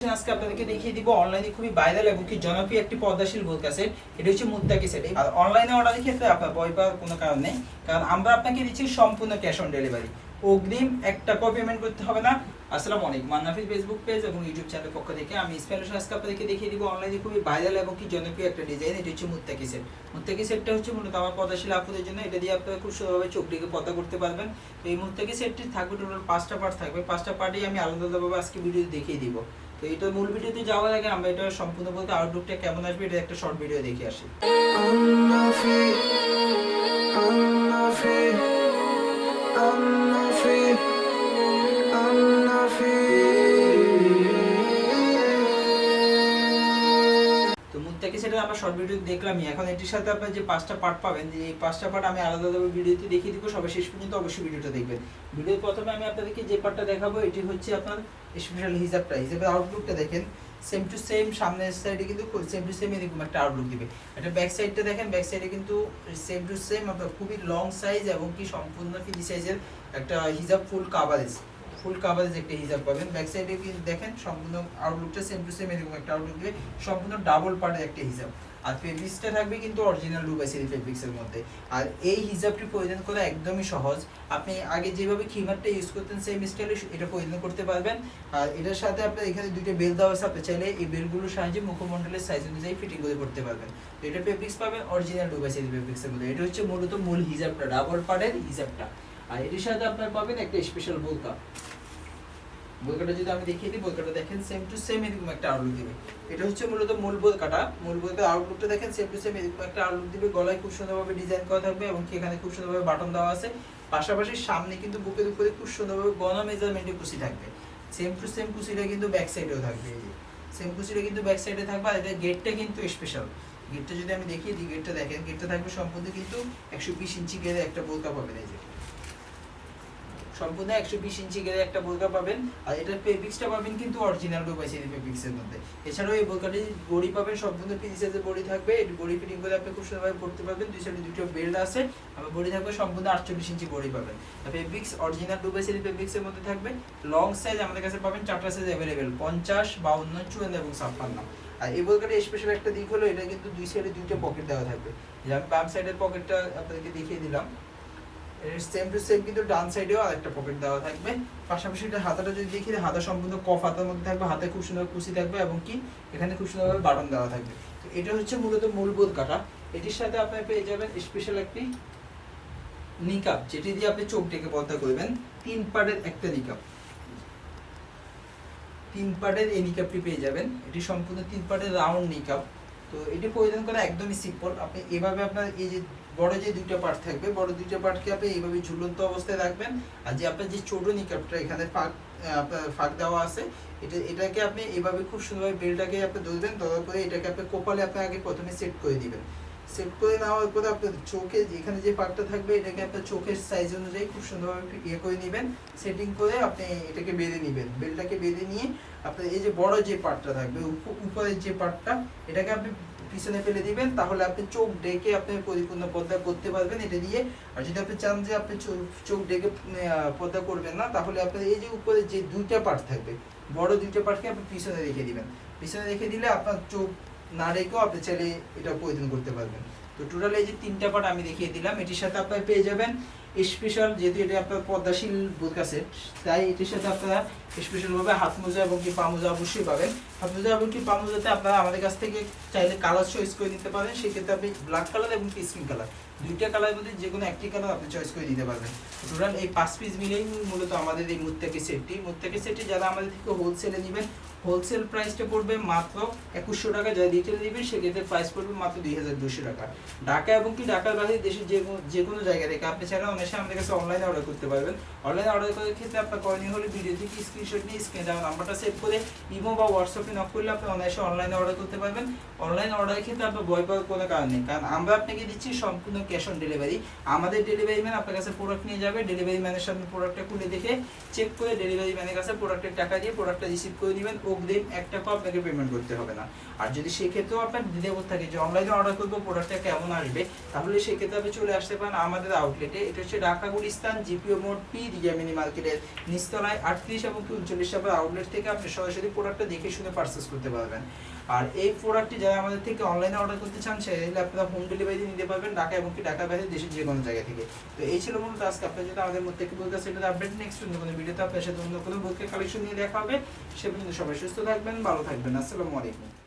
আজকে আপনাদেরকে দেখিয়ে দিব। অনলাইনে খুবই ভাইরাল এবং কি জনপ্রিয় একটি পর্দাশীল বোল কাছে এটা হচ্ছে মুত্তাকি সেট আর অনলাইনে অর্ডারের ক্ষেত্রে আপনার ভয় পাওয়ার কোনো কারণ নেই। কারণ আমরা আপনাকে দিচ্ছি সম্পূর্ণ ক্যাশ অন ডেলিভারি অগ্রিম এক টাকাও পেমেন্ট করতে হবে না। আসসালামু আলাইকুম। মান্নাফিজ ফেসবুক পেজ এবং ইউটিউব চ্যানেলের পক্ষ থেকে আমি স্পেশাল আজকে আপনাদেরকে দেখিয়ে দিব। অনলাইনে খুবই ভাইরাল এবং কি জনপ্রিয় একটা ডিজাইন এটা হচ্ছে মুত্তাকি সেট মুত্তাকি সেটটা হচ্ছে মূলত আমার পর্দাশীল আপুদের জন্য। এটা দিয়ে আপনারা খুব সুন্দরভাবে চোখটিকে পর্দা করতে পারবেন। তো এই মুত্তাকি সেটটি থাকবে টোটাল পাঁচটা পার্ট থাকবে। পাঁচটা পার্টেই আমি আলাদা আলাদাভাবে আজকে ভিডিও দেখিয়ে দিব। তো এটা মূল ভিডিওতে যাওয়ার আগে আমরা এটা সম্পূর্ণ বলতে আউটলুকটা কেমন আসবে, এটা একটা শর্ট ভিডিও দেখে আসি। আমরা শর্ট ভিডিও দেখলামই। এখন এটির সাথে আপনার যে পাঁচটা পার্ট পাবেন, যে এই পাঁচটা পার্ট আমি আলাদা আলাদা ভিডিওতে দেখিয়ে দিব, সবাই শেষ পর্যন্ত অবশ্যই ভিডিওটা দেখবেন। ভিডিওর প্রথমে আমি আপনাদেরকে যে পার্টটা দেখাবো, এটি হচ্ছে আপনার স্পেশাল হিসাবটা হিসাবের আউটলুকটা দেখেন। সেম টু সেম সামনের সাইডে কিন্তু সেম টু সেম এরকম একটা আউটলুক দিবে। এটা ব্যাক সাইডটা দেখেন ব্যাক সাইডে কিন্তু সেম টু সেম আপনার খুবই লং সাইজ এবং কি সম্পূর্ণ ফ্রি সাইজের একটা হিজাব ফুল কাভারেজ ফুল কাভারেজ একটা হিজাব পাবেন। ব্যাক সাইডে কিন্তু দেখেন, সম্পূর্ণ আউটলুকটা সেম টু সেম এরকম একটা আউটলুক দিবে সম্পূর্ণ ডাবল পার্টের একটা হিজাব আর ফেব্রিক্সটা থাকবে কিন্তু অরিজিনাল ডুবাইসেরি ফেব্রিক্সের মধ্যে। আর এই হিজাবটি পরিধান করা একদমই সহজ। আপনি আগে যেভাবে খিমারটা ইউজ করতেন সেম স্টাইলে এটা পরিধান করতে পারবেন। আর এটার সাথে আপনার এখানে দুইটা বেল দেওয়া আছে, আপনি চাইলে এই বেলগুলোর সাহায্যে মুখমণ্ডলের সাইজ অনুযায়ী ফিটিং করে করতে পারবেন। তো এটা ফেব্রিক্স পাবেন অরিজিনাল ডুবাইসেরি ফেব্রিক্সের মধ্যে। এটা হচ্ছে মূলত মূল হিজাবটা ডাবল পার্টের হিজাবটা আর এটির সাথে আপনার পাবেন একটা স্পেশাল বোলকা। বোলকাটা যদি আমি দেখিয়ে দিই বোলকাটা দেখেন সেম টু সেম এরকম একটা আউটলুক দিবে। এটা হচ্ছে মূলত মূল বোলকাটা মূল বোলকার আউটলুকটা দেখেন সেম টু সেম এরকম একটা আউটলুক দিবে। গলায় খুব সুন্দরভাবে ডিজাইন করা থাকবে এবং এখানে খুব সুন্দরভাবে বাটন দেওয়া আছে। পাশাপাশি সামনে কিন্তু বুকের উপরে খুব সুন্দরভাবে গনা মেজারমেন্টে কুচি থাকবে। সেম টু সেম কুচিটা কিন্তু ব্যাক সাইডেও থাকবে এই যে। সেম কুচিটা কিন্তু ব্যাক সাইডে থাকবে আর এটা গেটটা কিন্তু স্পেশাল গেটটা যদি আমি দেখিয়ে দিই গেটটা দেখেন গেটটা থাকবে সম্পূর্ণ কিন্তু একশো বিশ ইঞ্চি গেলে একটা বোলকা পাবেন এই যে। সম্পূর্ণ একশো বিশ ইঞ্চি গেলে একটা বোরকা পাবেন। আর এটার ফেব্রিক্সটা পাবেন কিন্তু অরিজিনাল ডোবাইসেরি ফেব্রিক্সের মধ্যে। এছাড়াও এই বোরকাটি বড়ি পাবেন, সম্পূর্ণ ফ্রি সাইজের বড়ি থাকবে। এটি বড়ি ফিটিং করে আপনি খুব সুন্দরভাবে পড়তে পারবেন। দুই সাইডে দুটো বেল্ট আছে। আবার বড়ি থাকবে সম্পূর্ণ আটচল্লিশ ইঞ্চি বড়ি পাবেন। ফেব্রিক্স অরিজিনাল ডোবাইসেরি ফেব্রিক্সের মধ্যে থাকবে। লং সাইজ আমাদের কাছে পাবেন, চারটা সাইজ অ্যাভেলেবেল পঞ্চাশ, বাউন্ন, চুয়ান্ন এবং ছাপ্পান্ন। আর এই বোরকাটি স্পেশাল একটা দিক হলো, এটা কিন্তু দুই সাইডে দুইটা পকেট দেওয়া থাকবে। আমি বাম সাইডের পকেটটা আপনাদেরকে দেখিয়ে দিলাম। সেম টু সেম কিন্তু ডান সাইডেও আরেকটা পকেট দেওয়া থাকবে। পাশাপাশি এটা হাতাটা যদি দেখি হাতা সম্পূর্ণ কফ হাতার মধ্যে থাকবে, হাতে খুব সুন্দর কুচি থাকবে এবং কি এখানে খুব সুন্দরভাবে বাটন দেওয়া থাকবে। তো এটা হচ্ছে মূলত মূল বোধ কাটা। এটির সাথে আপনি পেয়ে যাবেন স্পেশাল একটি নিকাপ যেটি দিয়ে আপনি চোখ ডেকে পর্দা করবেন। তিন পার্টের একটা নিকাপ তিন পার্টের এই নিকাপটি পেয়ে যাবেন। এটি সম্পূর্ণ তিন পার্টের রাউন্ড নিকাপ তো এটি পরিধান করা একদমই সিম্পল আপনি এভাবে আপনার এই যে বড় যে দুইটা পার্ট থাকবে, বড় দুইটা পার্টকে আপনি এইভাবে ঝুলন্ত অবস্থায় রাখবেন। আর যে আপনার যে ছোট নিকাপটা এখানে ফাঁক ফাঁক দেওয়া আছে, এটা, এটাকে আপনি এইভাবে খুব সুন্দরভাবে বেলটাকে আপনি ধরবেন ধরার পরে এটাকে আপনি কোপালে আপনি আগে প্রথমে সেট করে দিবেন। সেট করে নেওয়ার পরে আপনার চোখে এখানে যে পার্টটা থাকবে, এটাকে আপনার চোখের সাইজ অনুযায়ী খুব সুন্দরভাবে ইয়ে করে নেবেন। সেটিং করে আপনি এটাকে বেঁধে নেবেন। বেলটাকে বেঁধে নিয়ে আপনার এই যে বড় যে পার্টটা থাকবে, উপ- উপরের যে পার্টটা এটাকে আপনি পিছনে ফেলে দিবেন, তাহলে আপনি চোখ ডেকে আপনি পরিপূর্ণ পর্দা করতে পারবেন এটা দিয়ে। আর যদি আপনি চান যে আপনি চোখ ডেকে পর্দা করবেন না, তাহলে আপনার এই যে উপরে যে দুইটা পার্ট থাকবে, বড় দুইটা পার্টকে আপনি পিছনে রেখে দিবেন। পিছনে রেখে দিলে আপনার চোখ না রেখেও আপনি চাইলে এটা পরিধান করতে পারবেন। তো টোটাল এই যে তিনটা পার্ট আমি দেখিয়ে দিলাম, এটির সাথে আপনার পেয়ে যাবেন। স্পেশাল যেহেতু এটা আপনার পদ্মাশীল বোরকা সেট তাই এটির সাথে আপনারা স্পেশাল ভাবে হাত মোজা এবং কি পা মোজা অবশ্যই পাবেন। হাত মোজা এবং কি পা মোজাতে আপনারা আমাদের কাছ থেকে চাইলে কালার চয়েস করে নিতে পারেন, সেক্ষেত্রে আপনি ব্ল্যাক কালার এবং কি স্কিন কালার দুইটা কালারের মধ্যে যে কোনো একটি কালার আপনি চয়েস করে দিতে পারবেন। টোটাল এই পাঁচ পিস মিলেই মূলত আমাদের এই মুত্তাকি সেটটি। মুত্তাকি সেটটি যারা আমাদের থেকে হোলসেলে নেবেন হোলসেল প্রাইসটা পড়বে মাত্র একুশশো টাকা। যারা রিটেল নেবেন, সেক্ষেত্রে প্রাইস পড়বে মাত্র দুই হাজার দুশো টাকা। ঢাকা এবং কি ঢাকার বাইরে দেশের যে কোনো যে কোনো জায়গা থেকে আপনি চাইলে অনেসে আমাদের কাছে অনলাইনে অর্ডার করতে পারবেন। অনলাইনে অর্ডার করার ক্ষেত্রে আপনার করণীয় হলে ভিডিও থেকে স্ক্রিনশট নিয়ে স্ক্রিনে দেওয়া নাম্বারটা সেভ করে ইমো বা হোয়াটসঅ্যাপে নক করলে আপনি অনায়াসে অনলাইনে অর্ডার করতে পারবেন। অনলাইন অর্ডারের ক্ষেত্রে আপনার ভয় পাওয়ার কোনো কারণ নেই। কারণ আমরা আপনাকে দিচ্ছি সম্পূর্ণ ক্যাশ অন ডেলিভারি আমাদের ডেলিভারি ম্যান আপনার কাছে প্রোডাক্ট নিয়ে যাবে। ডেলিভারি ম্যানের সামনে প্রোডাক্টটা খুলে দেখে চেক করে ডেলিভারি ম্যানের কাছে প্রোডাক্টের টাকা দিয়ে প্রোডাক্টটা রিসিভ করে নেবেন অগ্রিম এক টাকা আপনাকে পেমেন্ট করতে হবে না। আর যদি সেক্ষেত্রেও আপনার দ্বিধাবোধ থাকে যে অনলাইনে অর্ডার করব প্রোডাক্টটা কেমন আসবে, তাহলে সেক্ষেত্রে আপনি চলে আসতে পারেন আমাদের আউটলেটে এটা হচ্ছে ঢাকা, গুলিস্তান জিপিও মোড পি রিয়ামিনি মার্কেটের নিচতলায় আটত্রিশ এবং কি উনচল্লিশ টাকার আউটলেট থেকে আপনি সরাসরি প্রোডাক্টটা দেখে শুনে পারচেস করতে পারবেন। আর এই প্রোডাক্টটি যারা আমাদের থেকে অনলাইনে অর্ডার করতে চান সেগুলো আপনারা হোম ডেলিভারি নিতে পারবেন, ঢাকা এবং কি ঢাকা বাইরে দেশের যে কোনো জায়গা থেকে। তো এই ছিল মূলত আজকে আপনার যদি আমাদের মধ্যে বলতে সেটা আপডেট নেক্সট অন্য কোনো ভিডিওতে আপনার সাথে অন্য কোনো বুকের কালেকশন নিয়ে দেখা হবে। সে পর্যন্ত সবাই সুস্থ থাকবেন, ভালো থাকবেন, আসসালামু আলাইকুম।